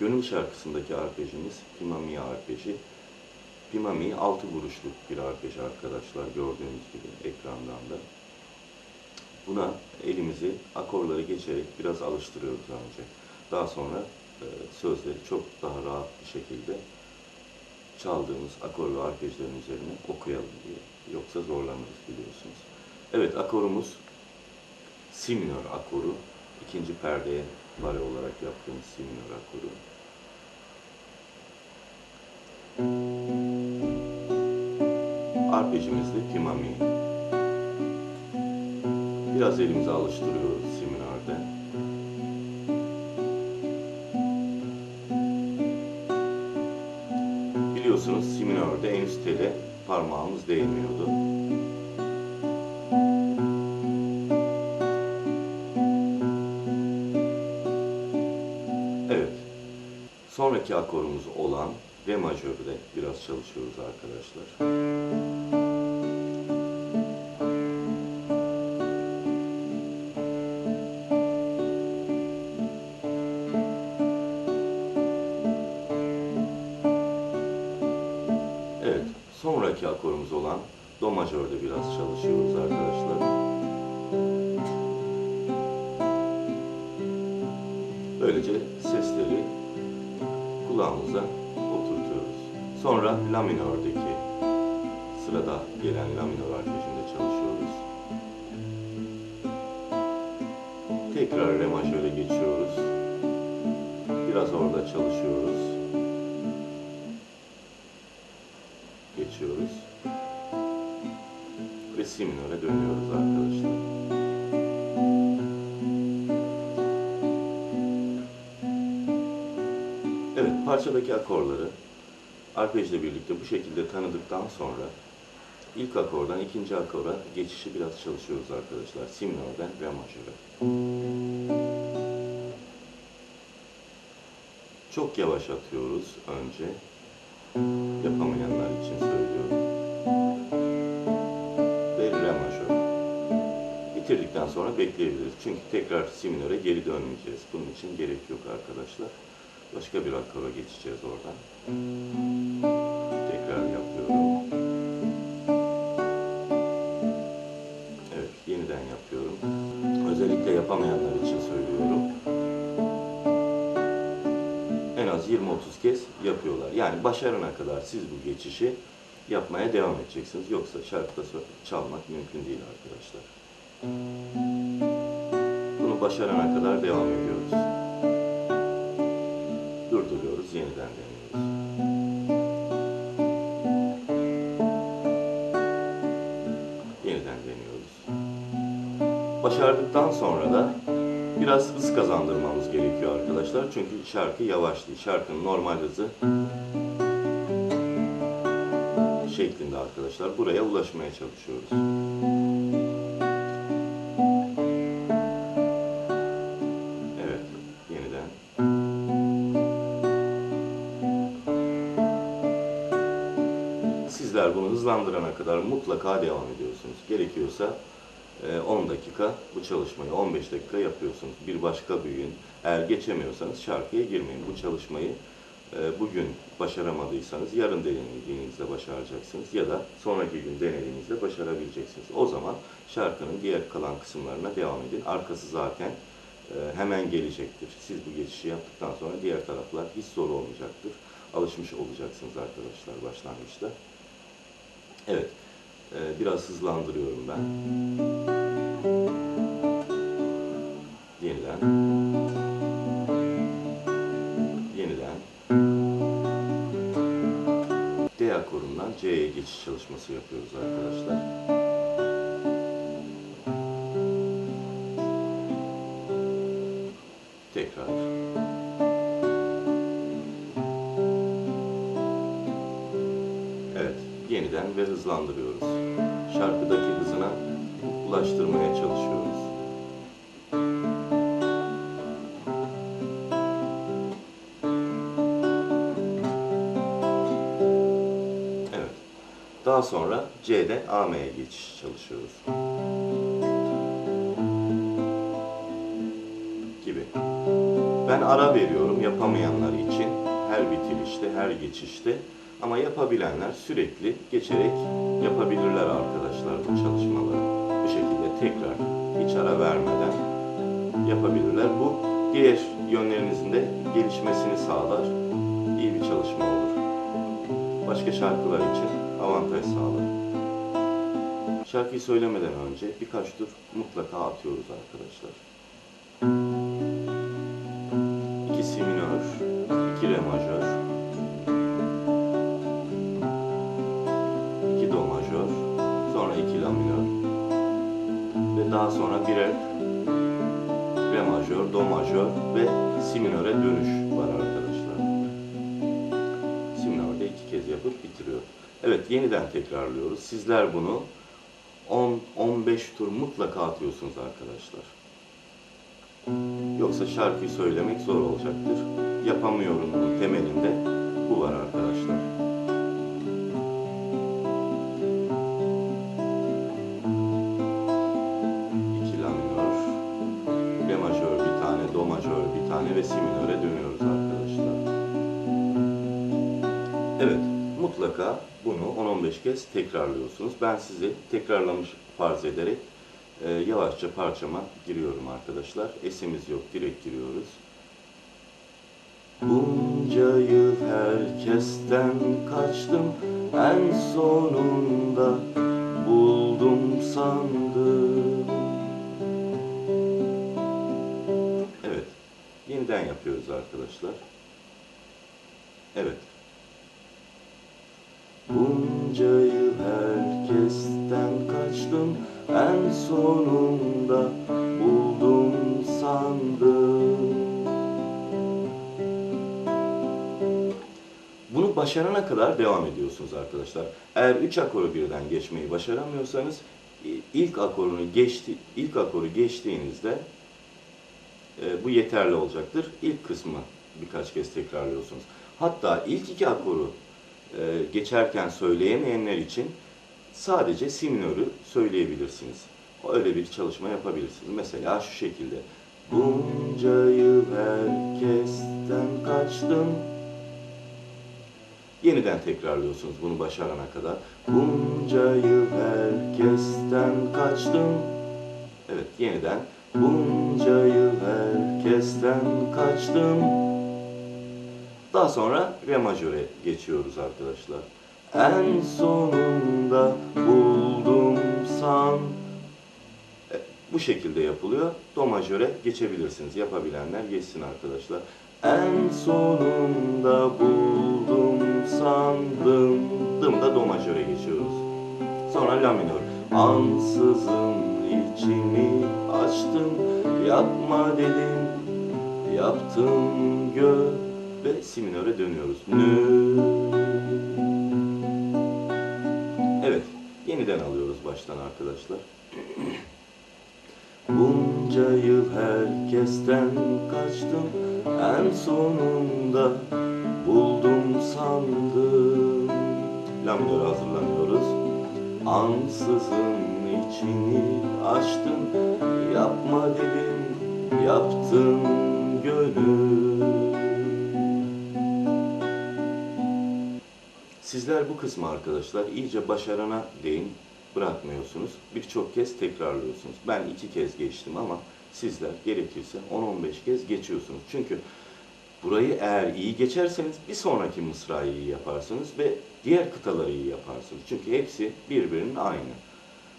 Gönül şarkısındaki arpejimiz Pima Mia arpeji. Pima Mi 6 vuruşluk bir arpej arkadaşlar gördüğünüz gibi ekrandan da. Buna elimizi akorları geçerek biraz alıştırıyoruz önce. Daha sonra e, sözleri çok daha rahat bir şekilde çaldığımız akor ve arpejlerin üzerine okuyalım diye. Yoksa zorlanırız biliyorsunuz. Evet akorumuz Si minör akoru. ikinci perdeye bare olarak yaptığımız Si minör akoru. Arpejimiz de Pima Mi. Biraz elimizi alıştırıyoruz Si minörde. Biliyorsunuz si minörde en parmağımız değmiyordu. Akorumuz olan re majörde biraz çalışıyoruz arkadaşlar. Evet, sonraki akorumuz olan Do majörde biraz çalışıyoruz arkadaşlar. Böylece sesleri kulağımıza oturtuyoruz. Sonra La minördeki sırada gelen La minör arpejinde çalışıyoruz. Tekrar Re majöre geçiyoruz. Biraz orada çalışıyoruz. geçiyoruz. Ve si minöre dönüyoruz arkadaşlar. Parçadaki akorları arpejle birlikte bu şekilde tanıdıktan sonra ilk akordan ikinci akora geçişi biraz çalışıyoruz arkadaşlar. Si minörden re majöre. Çok yavaş atıyoruz önce. Yapamayanlar için söylüyorum. Ve re majör. Bitirdikten sonra bekleyebiliriz. Çünkü tekrar si minöre geri dönmeyeceğiz. Bunun için gerek yok arkadaşlar. Başka bir akora geçeceğiz oradan. Tekrar yapıyorum. Evet, yeniden yapıyorum. Özellikle yapamayanlar için söylüyorum en az 20-30 kez yapıyorlar. Yani başarana kadar siz bu geçişi yapmaya devam edeceksiniz. Yoksa şarkıda çalmak mümkün değil arkadaşlar. Bunu başarana kadar devam ediyoruz. Durduruyoruz, yeniden deniyoruz. Yeniden deniyoruz. Başardıktan sonra da biraz hız kazandırmamız gerekiyor arkadaşlar. Çünkü şarkı yavaş değil. Şarkının normal hızı şeklinde arkadaşlar. Buraya ulaşmaya çalışıyoruz. Hızlandırana kadar mutlaka devam ediyorsunuz. Gerekiyorsa e, 10 dakika bu çalışmayı 15 dakika yapıyorsunuz. Bir başka büyüğün eğer geçemiyorsanız şarkıya girmeyin. Bu çalışmayı e, bugün başaramadıysanız yarın denediğinizde başaracaksınız ya da sonraki gün denediğinizde başarabileceksiniz. O zaman şarkının diğer kalan kısımlarına devam edin. Arkası zaten e, hemen gelecektir. Siz bu geçişi yaptıktan sonra diğer taraflar hiç zor olmayacaktır. Alışmış olacaksınız arkadaşlar başlangıçta. Evet, e, biraz hızlandırıyorum ben. Yeniden. Yeniden. D akorundan C'ye geçiş çalışması yapıyoruz arkadaşlar. Tekrar. Yeniden ve hızlandırıyoruz. Şarkıdaki hızına ulaştırmaya çalışıyoruz. Evet. Daha sonra C'den AM'ye geçiş çalışıyoruz. Gibi. Ben ara veriyorum yapamayanlar için her bitirişte, her geçişte ama yapabilenler sürekli geçerek yapabilirler arkadaşlar bu çalışmaları. Bu şekilde tekrar hiç ara vermeden yapabilirler. Bu diğer yönlerinizin de gelişmesini sağlar. İyi bir çalışma olur. Başka şarkılar için avantaj sağlar. Şarkıyı söylemeden önce birkaç tur mutlaka atıyoruz arkadaşlar. 2 si minör, daha sonra birer re majör, do majör ve si minöre dönüş var arkadaşlar. Si minörde iki kez yapıp bitiriyor. Evet yeniden tekrarlıyoruz. Sizler bunu 10-15 tur mutlaka atıyorsunuz arkadaşlar. Yoksa şarkıyı söylemek zor olacaktır. Yapamıyorum temelinde bu var arkadaşlar. Kez tekrarlıyorsunuz. Ben sizi tekrarlamış farz ederek e, yavaşça parçama giriyorum arkadaşlar. Esimiz yok, direkt giriyoruz. Bunca yıl herkesten kaçtım, en sonunda buldum sandım. Evet, yeniden yapıyoruz arkadaşlar. Evet. Bunca yıl herkesten kaçtım En sonunda buldum sandım Bunu başarana kadar devam ediyorsunuz arkadaşlar. Eğer 3 akoru birden geçmeyi başaramıyorsanız ilk akorunu geçti ilk akoru geçtiğinizde e, bu yeterli olacaktır. İlk kısmı birkaç kez tekrarlıyorsunuz. Hatta ilk iki akoru geçerken söyleyemeyenler için sadece si minörü söyleyebilirsiniz. Öyle bir çalışma yapabilirsiniz. Mesela şu şekilde. Bunca yıl herkesten kaçtım. Yeniden tekrarlıyorsunuz bunu başarana kadar. Bunca yıl herkesten kaçtım. Evet yeniden. Bunca yıl herkesten kaçtım. Daha sonra re majöre geçiyoruz arkadaşlar. En sonunda buldum san. E, Bu şekilde yapılıyor. Do majöre geçebilirsiniz. Yapabilenler geçsin arkadaşlar. En sonunda buldum sandım. Dımda do majöre geçiyoruz. Sonra la minör. Ansızın içimi açtım. Yapma dedim. Yaptım gör ve si minöre dönüyoruz. Nü. Evet, yeniden alıyoruz baştan arkadaşlar. Bunca yıl herkesten kaçtım, en sonunda buldum sandım. La minöre hazırlanıyoruz. Ansızın içini açtım, yapma dedim, yaptım gönül. Sizler bu kısmı arkadaşlar iyice başarana değin bırakmıyorsunuz. Birçok kez tekrarlıyorsunuz. Ben iki kez geçtim ama sizler gerekirse 10-15 kez geçiyorsunuz. Çünkü burayı eğer iyi geçerseniz bir sonraki mısrayı iyi yaparsınız ve diğer kıtaları iyi yaparsınız. Çünkü hepsi birbirinin aynı.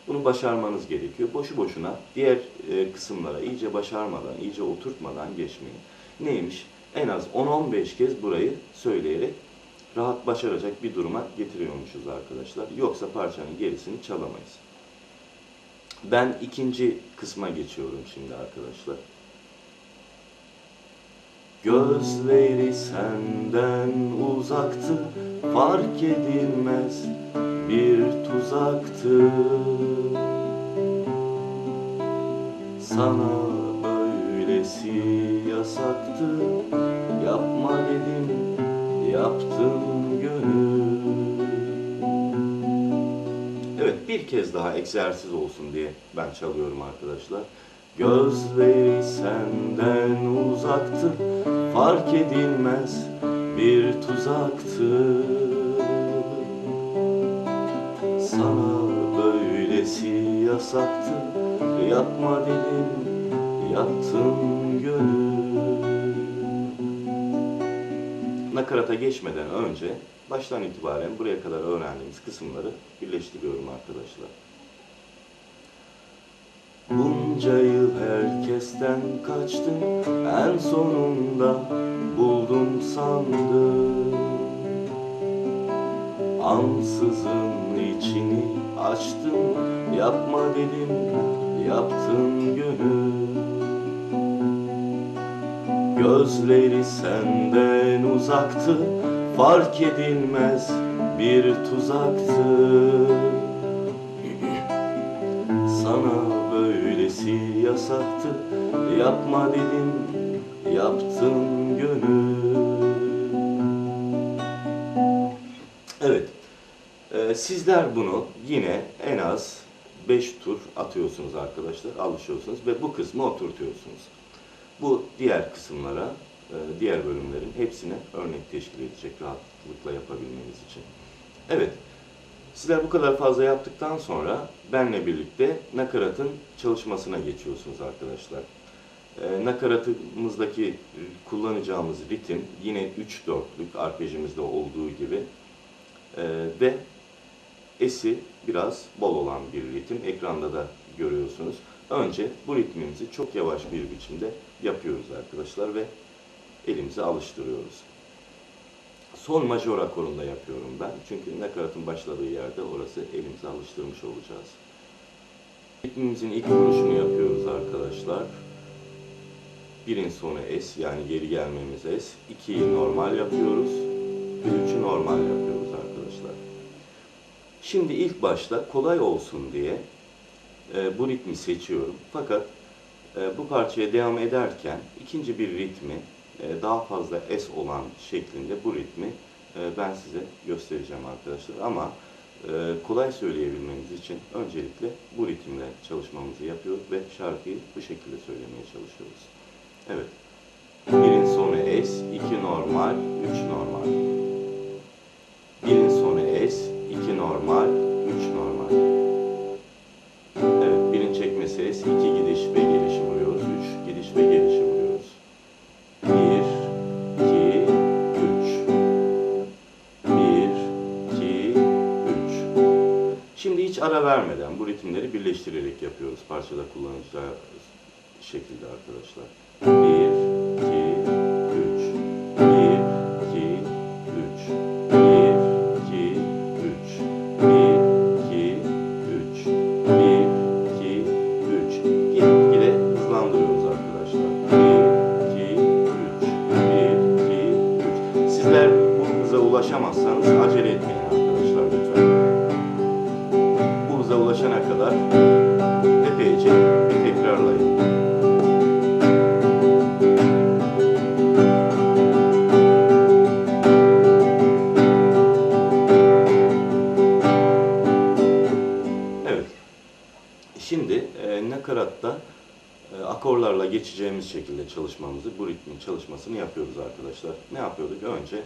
Bunu başarmanız gerekiyor. Boşu boşuna diğer e, kısımlara iyice başarmadan, iyice oturtmadan geçmeyin. Neymiş? En az 10-15 kez burayı söyleyerek rahat başaracak bir duruma getiriyormuşuz arkadaşlar. Yoksa parçanın gerisini çalamayız. Ben ikinci kısma geçiyorum şimdi arkadaşlar. Gözleri senden uzaktı, fark edilmez bir tuzaktı. Sana böylesi yasaktı, yapma dedim, yaptım gönül. Evet bir kez daha egzersiz olsun diye ben çalıyorum arkadaşlar. Gözleri senden uzaktı, fark edilmez bir tuzaktı Sana böylesi yasaktı Yapma dedim yaptın gönül Nakarata geçmeden önce baştan itibaren buraya kadar öğrendiğimiz kısımları birleştiriyorum arkadaşlar. Bunca yıl herkesten kaçtım En sonunda buldum sandım Ansızın içini açtım Yapma dedim yaptın gönül Gözleri senden uzaktı Fark edilmez bir tuzaktı. Sana böylesi yasaktı Yapma dedim yaptın gönül. Evet Ee, sizler bunu yine en az 5 tur atıyorsunuz arkadaşlar alışıyorsunuz ve bu kısmı oturtuyorsunuz bu diğer kısımlara, e, diğer bölümlerin hepsine örnek teşkil edecek rahatlıkla yapabilmeniz için. Evet, sizler bu kadar fazla yaptıktan sonra benle birlikte nakaratın çalışmasına geçiyorsunuz arkadaşlar. E, Nakaratımızdaki kullanacağımız ritim yine 3-4'lük arpejimizde olduğu gibi E, ve esi biraz bol olan bir ritim. Ekranda da görüyorsunuz. Önce bu ritmimizi çok yavaş bir biçimde yapıyoruz arkadaşlar ve elimize alıştırıyoruz. Sol majör akorunda yapıyorum ben. Çünkü nakaratın başladığı yerde orası elimize alıştırmış olacağız. Ritmimizin ilk vuruşunu yapıyoruz arkadaşlar. Birin sonu es yani geri gelmemiz es. İkiyi normal yapıyoruz. Ve üçü normal yapıyoruz arkadaşlar. Şimdi ilk başta kolay olsun diye e, bu ritmi seçiyorum. Fakat e, bu parçaya devam ederken ikinci bir ritmi e, daha fazla es olan şeklinde bu ritmi e, ben size göstereceğim arkadaşlar. Ama kolay söyleyebilmeniz için öncelikle bu ritimle çalışmamızı yapıyoruz ve şarkıyı bu şekilde söylemeye çalışıyoruz. Evet. Birin sonu es, iki normal, üç normal. Birleştirerek yapıyoruz. Parçada kullanacağı şekilde arkadaşlar. Bir tekrarlayın. Evet. Şimdi e, nakaratta e, akorlarla geçeceğimiz şekilde çalışmamızı, bu ritmin çalışmasını yapıyoruz arkadaşlar. Ne yapıyorduk? Önce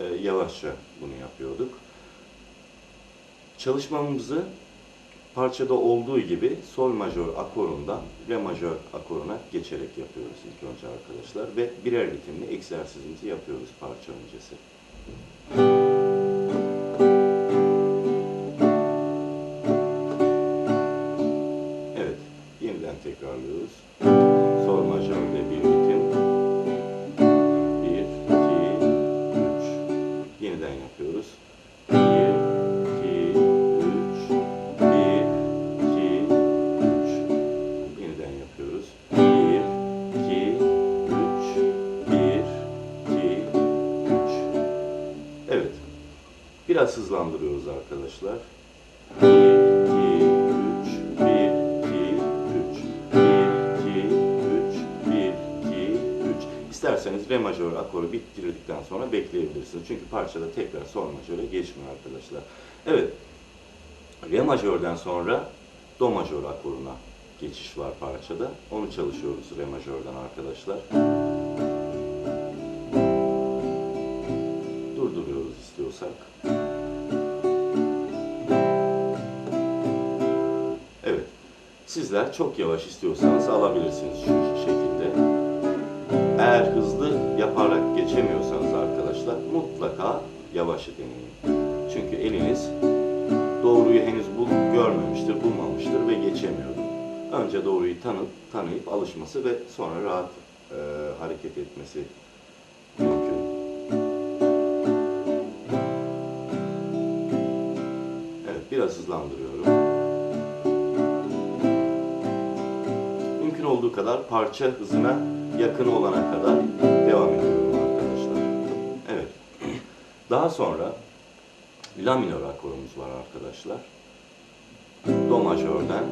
e, yavaşça bunu yapıyorduk. Çalışmamızı parçada olduğu gibi sol majör akorundan re majör akoruna geçerek yapıyoruz ilk önce arkadaşlar ve birer ritimli egzersizimizi yapıyoruz parça öncesi. Evet, hızlandırıyoruz arkadaşlar. 1, 2, 3, 1, 2, 3, 1, 2, 3, 1, 2, 3. İsterseniz re majör akoru bitirdikten sonra bekleyebilirsiniz. Çünkü parçada tekrar sol majöre geçmiyor arkadaşlar. Evet, re majörden sonra do majör akoruna geçiş var parçada. Onu çalışıyoruz re majörden arkadaşlar. Sizler çok yavaş istiyorsanız alabilirsiniz şu şekilde. Eğer hızlı yaparak geçemiyorsanız arkadaşlar mutlaka yavaş deneyin. Çünkü eliniz doğruyu henüz bul, görmemiştir, bulmamıştır ve geçemiyordur. Önce doğruyu tanıp, tanıyıp alışması ve sonra rahat e, hareket etmesi mümkün. Evet, biraz hızlandırıyorum. Kadar parça hızına yakın olana kadar devam ediyorum arkadaşlar. Evet. Daha sonra La minör akorumuz var arkadaşlar. Do majörden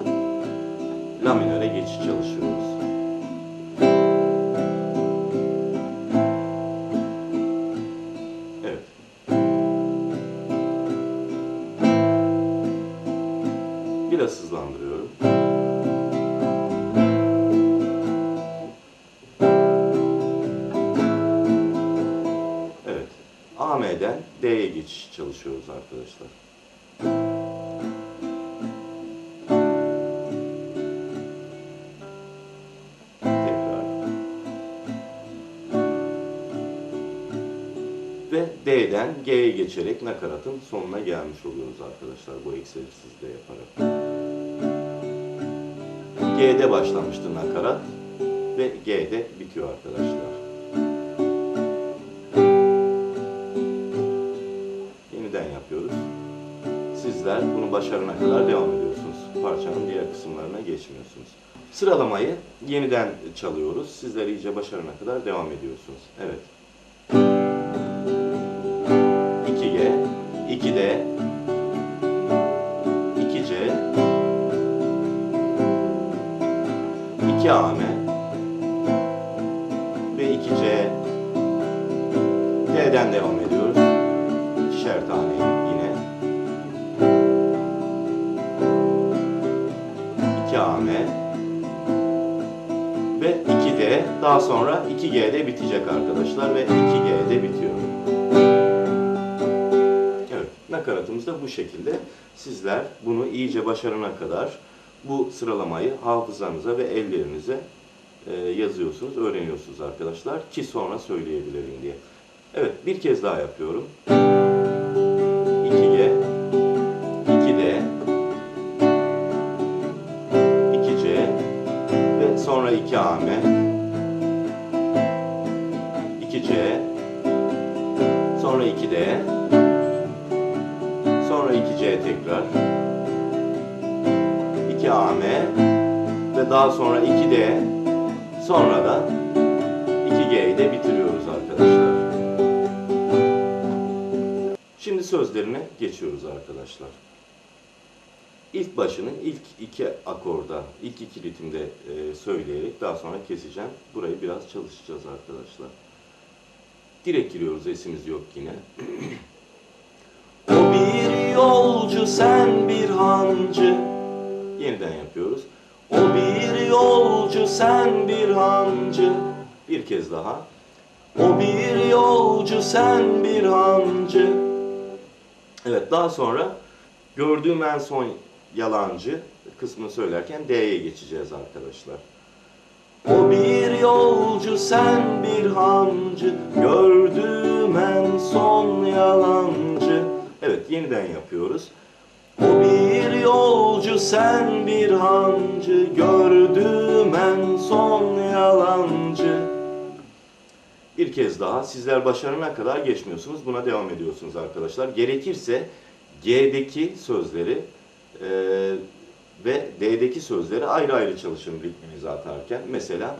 La minöre geçiş çalışıyoruz. Arkadaşlar. Tekrar. Ve D'den G'ye geçerek nakaratın sonuna gelmiş oluyoruz arkadaşlar bu egzersizde yaparak. G'de başlamıştı nakarat ve G'de bitiyor arkadaşlar. Sizler bunu başarana kadar devam ediyorsunuz. Parçanın diğer kısımlarına geçmiyorsunuz. Sıralamayı yeniden çalıyoruz. Sizler iyice başarana kadar devam ediyorsunuz. Evet. Arkadaşlar ve 2G'de bitiyor. Evet, nakaratımız da bu şekilde. Sizler bunu iyice başarana kadar bu sıralamayı hafızanıza ve ellerinize e, yazıyorsunuz, öğreniyorsunuz arkadaşlar ki sonra söyleyebilirim diye. Evet, bir kez daha yapıyorum. Daha sonra 2D, sonra da 2G'yi de bitiriyoruz arkadaşlar. Şimdi sözlerine geçiyoruz arkadaşlar. İlk başını ilk iki akorda, ilk iki ritimde e, söyleyerek daha sonra keseceğim. Burayı biraz çalışacağız arkadaşlar. Direkt giriyoruz, esimiz yok yine. o bir yolcu, sen bir hancı. Yeniden yapıyoruz. O bir yolcu, sen bir hancı. Bir kez daha. O bir yolcu, sen bir hancı. Evet, daha sonra gördüğüm en son yalancı kısmını söylerken D'ye geçeceğiz arkadaşlar. O bir yolcu, sen bir hancı, gördüğüm en son yalancı. Evet, yeniden yapıyoruz. O bir yolcu, sen bir hancı, gördüğüm en son yalancı. Bir kez daha sizler başarana kadar geçmiyorsunuz. Buna devam ediyorsunuz arkadaşlar. Gerekirse G'deki sözleri e, ve D'deki sözleri ayrı ayrı çalışın ritminizi atarken. Mesela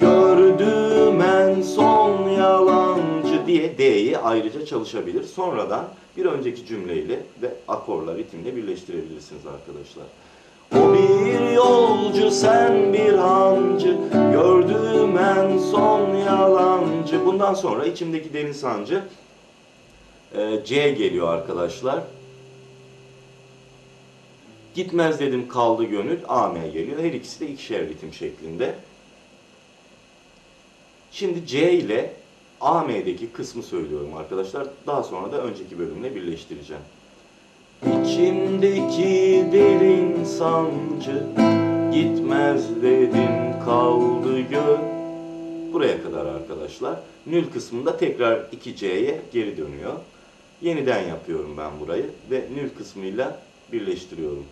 Gördüğüm en son diye D'yi ayrıca çalışabilir. Sonradan bir önceki cümleyle ve akorla, ritimle birleştirebilirsiniz arkadaşlar. O bir yolcu, sen bir hancı, gördüğüm en son yalancı. Bundan sonra içimdeki derin sancı e, C geliyor arkadaşlar. Gitmez dedim kaldı gönül AM geliyor. Her ikisi de ikişer ritim şeklinde. Şimdi C ile AM'deki kısmı söylüyorum arkadaşlar. Daha sonra da önceki bölümle birleştireceğim. İçimdeki derin sancı gitmez dedim kaldı gö. Buraya kadar arkadaşlar. Nül kısmında tekrar 2C'ye geri dönüyor. Yeniden yapıyorum ben burayı ve nül kısmıyla birleştiriyorum.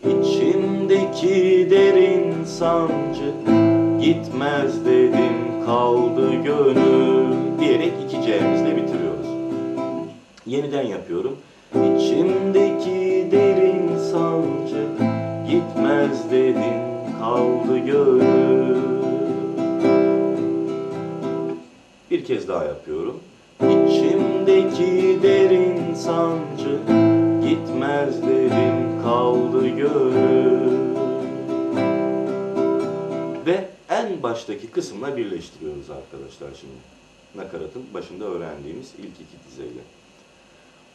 İçimdeki derin sancı gitmez dedim kaldı gönül diyerek 2C'mizle bitiriyoruz. Yeniden yapıyorum. İçimdeki derin sancı gitmez dedim kaldı gönül. Bir kez daha yapıyorum. İçimdeki derin sancı gitmez dedim kaldı gönül. Ve en baştaki kısımla birleştiriyoruz arkadaşlar şimdi. Nakaratın başında öğrendiğimiz ilk iki dizeyle.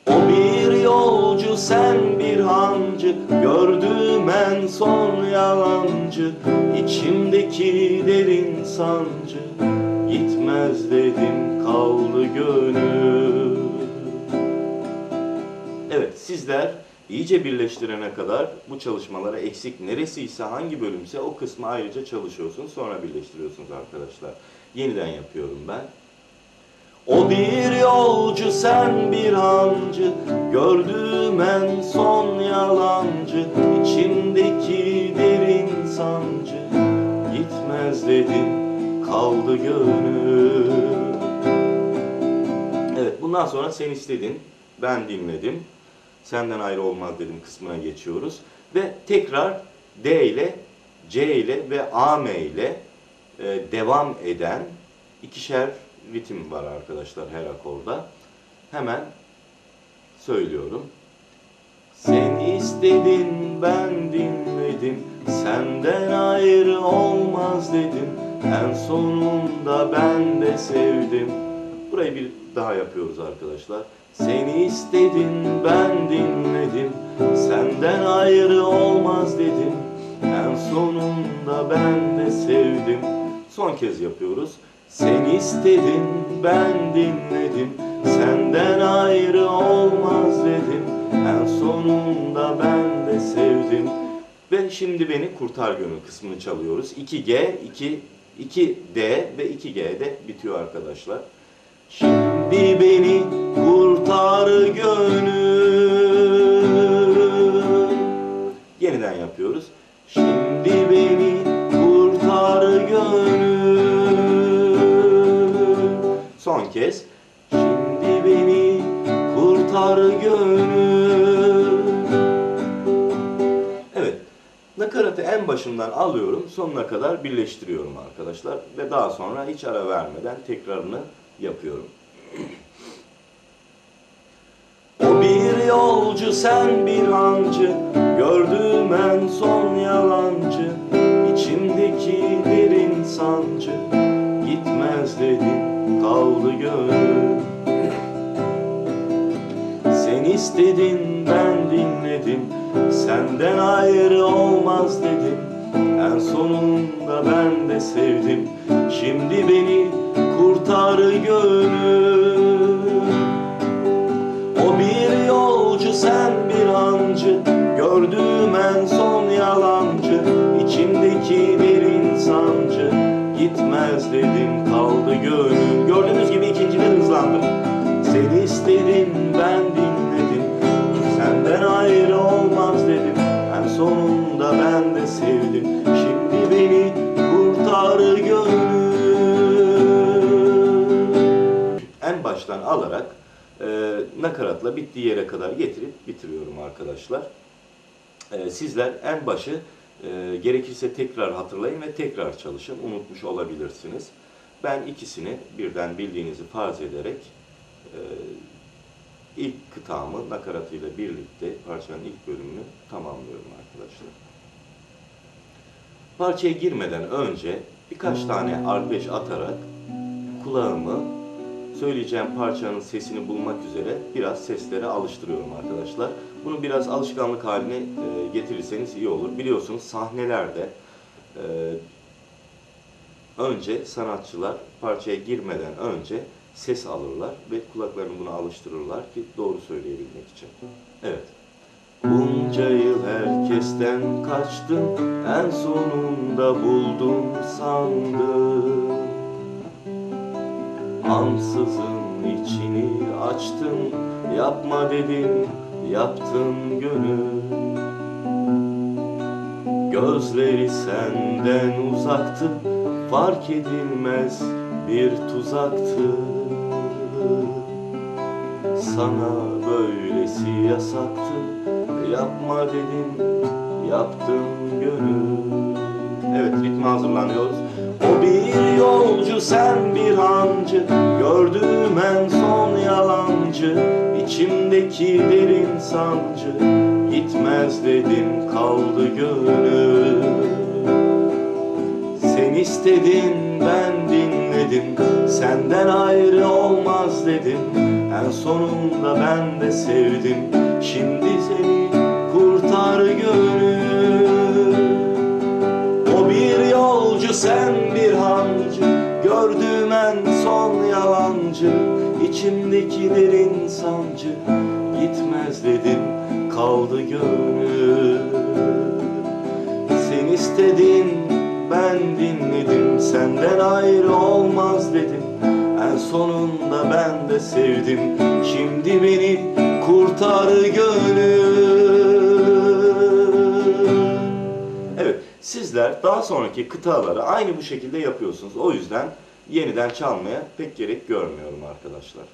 O bir yolcu sen bir hancı Gördüm en son yalancı İçimdeki derin sancı Gitmez dedim kaldı gönül Evet sizler iyice birleştirene kadar bu çalışmalara eksik neresiyse hangi bölümse o kısmı ayrıca çalışıyorsunuz sonra birleştiriyorsunuz arkadaşlar. Yeniden yapıyorum ben. O bir yolcu sen bir hancı. Gördüm en son yalancı İçimdeki derin sancı Gitmez dedim kaldı gönül. Evet bundan sonra sen istedin ben dinledim. Senden ayrı olmaz dedim kısmına geçiyoruz. Ve tekrar D ile C ile ve AM ile e, devam eden ikişer ritim var arkadaşlar her akorda. Hemen söylüyorum. Sen istedin ben dinledim. Senden ayrı olmaz dedim. En sonunda ben de sevdim. Burayı bir daha yapıyoruz arkadaşlar. Seni istedin ben dinledim. Senden ayrı olmaz dedim. En sonunda ben de sevdim. Son kez yapıyoruz sen istedin ben dinledim. Senden ayrı olmaz dedim. En sonunda ben de sevdim. Ve şimdi beni kurtar gönül kısmını çalıyoruz. 2G, 2, 2D ve 2G'de bitiyor arkadaşlar. Şimdi beni kurtar gönül Nakaratı en başından alıyorum. Sonuna kadar birleştiriyorum arkadaşlar. Ve daha sonra hiç ara vermeden tekrarını yapıyorum. O bir yolcu sen bir hancı Gördüğüm en son yalancı İçimdeki derin sancı Gitmez dedim kaldı gönül Sen istedin ben dinledim Senden ayrı olmaz dedim En sonunda ben de sevdim. Şimdi beni kurtar gönül. O bir yolcu sen bir hancı Gördüğüm en son yalancı. İçimdeki derin sancı Gitmez dedim kaldı gönül. Gördüğünüz gibi ikincide hızlandım. Seni istedim baştan alarak e, nakaratla bittiği yere kadar getirip bitiriyorum arkadaşlar. E, sizler en başı e, gerekirse tekrar hatırlayın ve tekrar çalışın. Unutmuş olabilirsiniz. Ben ikisini birden bildiğinizi farz ederek e, ilk kıtamı nakaratıyla birlikte parçanın ilk bölümünü tamamlıyorum arkadaşlar. Parçaya girmeden önce birkaç tane arpeç atarak kulağımı söyleyeceğim parçanın sesini bulmak üzere biraz seslere alıştırıyorum arkadaşlar. Bunu biraz alışkanlık haline e, getirirseniz iyi olur. Biliyorsunuz sahnelerde e, önce sanatçılar parçaya girmeden önce ses alırlar ve kulaklarını buna alıştırırlar ki doğru söyleyebilmek için. Evet. Bunca yıl herkesten kaçtın, en sonunda buldum sandım. Ansızın içini açtın, yapma dedim, yaptın gönül. Gözleri senden uzaktı, fark edilmez bir tuzaktı. Sana böylesi yasaktı, yapma dedim, yaptım gönül. Evet, ritme hazırlanıyoruz. O bir yolcu, sen bir hancı, gördüğüm en son yalancı, içimdeki derin sancı, gitmez dedim kaldı gönül. Sen istedin ben dinledim. Senden ayrı olmaz dedim. En sonunda ben de sevdim. Şimdi seni kurtar gönül İçimdeki derin sancı Gitmez dedim kaldı gönül. Sen istedin ben dinledim Senden ayrı olmaz dedim. En sonunda ben de sevdim Şimdi beni kurtar gönül. Evet sizler daha sonraki kıtaları aynı bu şekilde yapıyorsunuz. O yüzden yeniden çalmaya pek gerek görmüyorum arkadaşlar